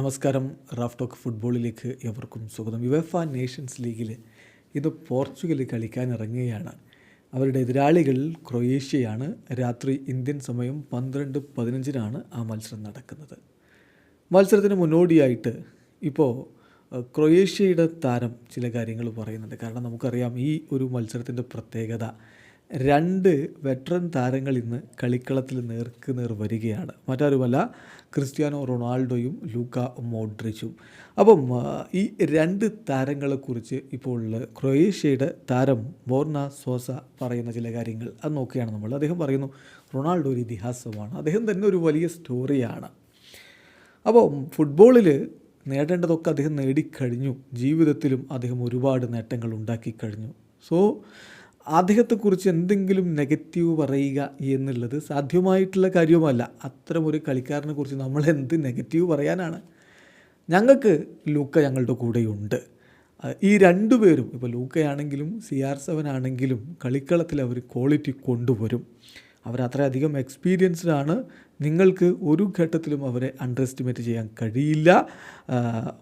നമസ്കാരം. Raf talk ഫുട്ബോളിലേക്ക് എവർക്കും സ്വാഗതം. യുവഫ നേഷൻസ് ലീഗിൽ ഇന്ന് പോർച്ചുഗൽ കളിക്കാനിറങ്ങുകയാണ്. അവരുടെ എതിരാളികൾ ക്രൊയേഷ്യയാണ്. രാത്രി ഇന്ത്യൻ സമയം പന്ത്രണ്ട് പതിനഞ്ചിനാണ് ആ മത്സരം നടക്കുന്നത്. മത്സരത്തിന് മുന്നോടിയായിട്ട് ഇപ്പോൾ ക്രൊയേഷ്യയുടെ താരം ചില കാര്യങ്ങൾ പറയുന്നുണ്ട്. കാരണം നമുക്കറിയാം ഈ ഒരു മത്സരത്തിന്റെ പ്രത്യേകത. രണ്ട് വെറ്ററൻ താരങ്ങൾ ഇന്ന് കളിക്കളത്തിൽ നേർക്ക് നേർ വരികയാണ്. മറ്റാരുമല്ല ക്രിസ്ത്യാനോ റൊണാൾഡോയും ലൂക്ക മോഡ്രിച്ചും. അപ്പം ഈ രണ്ട് താരങ്ങളെക്കുറിച്ച് ഇപ്പോൾ ക്രൊയേഷ്യയുടെ താരം ബോർണ സോസ പറയുന്ന ചില കാര്യങ്ങൾ. അത് നോക്കുകയാണ് നമ്മൾ. അദ്ദേഹം പറയുന്നു റൊണാൾഡോ ഒരു ഇതിഹാസമാണ്. അദ്ദേഹം തന്നെ ഒരു വലിയ സ്റ്റോറിയാണ് അപ്പോൾ ഫുട്ബോളിൽ നേടേണ്ടതൊക്കെ അദ്ദേഹം നേടിക്കഴിഞ്ഞു. ജീവിതത്തിലും അദ്ദേഹം ഒരുപാട് നേട്ടങ്ങൾ ഉണ്ടാക്കി കഴിഞ്ഞു സോ അദ്ദേഹത്തെക്കുറിച്ച് എന്തെങ്കിലും നെഗറ്റീവ് പറയുക എന്നുള്ളത് സാധ്യമായിട്ടുള്ള കാര്യവുമല്ല. അത്തരമൊരു കളിക്കാരനെ കുറിച്ച് നമ്മൾ എന്ത് നെഗറ്റീവ് പറയാനാണ്? ഞങ്ങൾക്ക് ലൂക്ക ഞങ്ങളുടെ കൂടെയുണ്ട്. ഈ രണ്ടു പേരും ഇപ്പോൾ ലൂക്കയാണെങ്കിലും സി ആർ സെവൻ ആണെങ്കിലും കളിക്കളത്തിൽ അവർ ക്വാളിറ്റി കൊണ്ടുവരും. അവർ അത്രയധികം എക്സ്പീരിയൻസ്ഡ് ആണ് നിങ്ങൾക്ക് ഒരു ഘട്ടത്തിലും അവരെ അണ്ടർ എസ്റ്റിമേറ്റ് ചെയ്യാൻ കഴിയില്ല.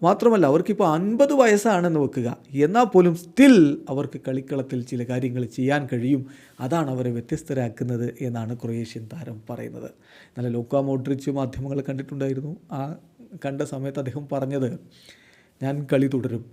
മാത്രമല്ല അവർക്കിപ്പോൾ അൻപത് വയസ്സാണെന്ന് വെക്കുക. എന്നാൽ പോലും സ്റ്റിൽ അവർക്ക് കളിക്കളത്തിൽ ചില കാര്യങ്ങൾ ചെയ്യാൻ കഴിയും. അതാണ് അവരെ വ്യത്യസ്തരാക്കുന്നത് എന്നാണ് ക്രൊയേഷ്യൻ താരം പറയുന്നത്. നല്ല ലോക്ക മോഡ്രിച്ച് മാധ്യമങ്ങൾ കണ്ടിട്ടുണ്ടായിരുന്നു. ആ കണ്ട സമയത്ത് അദ്ദേഹം പറഞ്ഞത് ഞാൻ കളി തുടരും.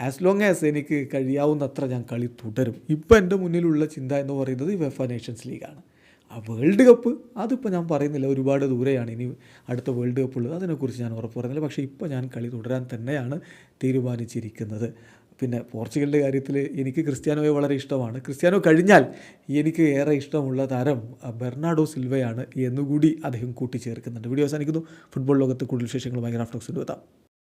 ആസ് ലോങ് ആസ് എനിക്ക് കഴിയാവുന്നത്ര ഞാൻ കളി തുടരും. ഇപ്പം എന്റെ മുന്നിലുള്ള ചിന്ത എന്ന് പറയുന്നത് ഈ വെഫ നേഷൻസ് ലീഗാണ് ആ വേൾഡ് കപ്പ് അതിപ്പോൾ ഞാൻ പറയുന്നില്ല ഒരുപാട് ദൂരെയാണ് ഇനി അടുത്ത വേൾഡ് കപ്പ് ഉള്ളത്. അതിനെക്കുറിച്ച് ഞാൻ ഉറപ്പ് പറയുന്നില്ല. പക്ഷേ ഇപ്പോൾ ഞാൻ കളി തുടരാൻ തന്നെയാണ് തീരുമാനിച്ചിരിക്കുന്നത്. പിന്നെ പോർച്ചുഗലിന്റെ കാര്യത്തിൽ എനിക്ക് ക്രിസ്ത്യാനോയെ വളരെ ഇഷ്ടമാണ്. ക്രിസ്ത്യാനോ കഴിഞ്ഞാൽ എനിക്ക് ഏറെ ഇഷ്ടമുള്ള താരം ബെർണാഡോ സിൽവയാണ് എന്നുകൂടി അദ്ദേഹം കൂട്ടിച്ചേർക്കുന്നുണ്ട്. വീഡിയോ അവസാനിക്കുന്നു. ഫുട്ബോൾ ലോകത്ത് കൂടുതൽ വിശേഷങ്ങൾ ഭയങ്കര ആഫ്റ്റോക്സിന്റെ എത്താം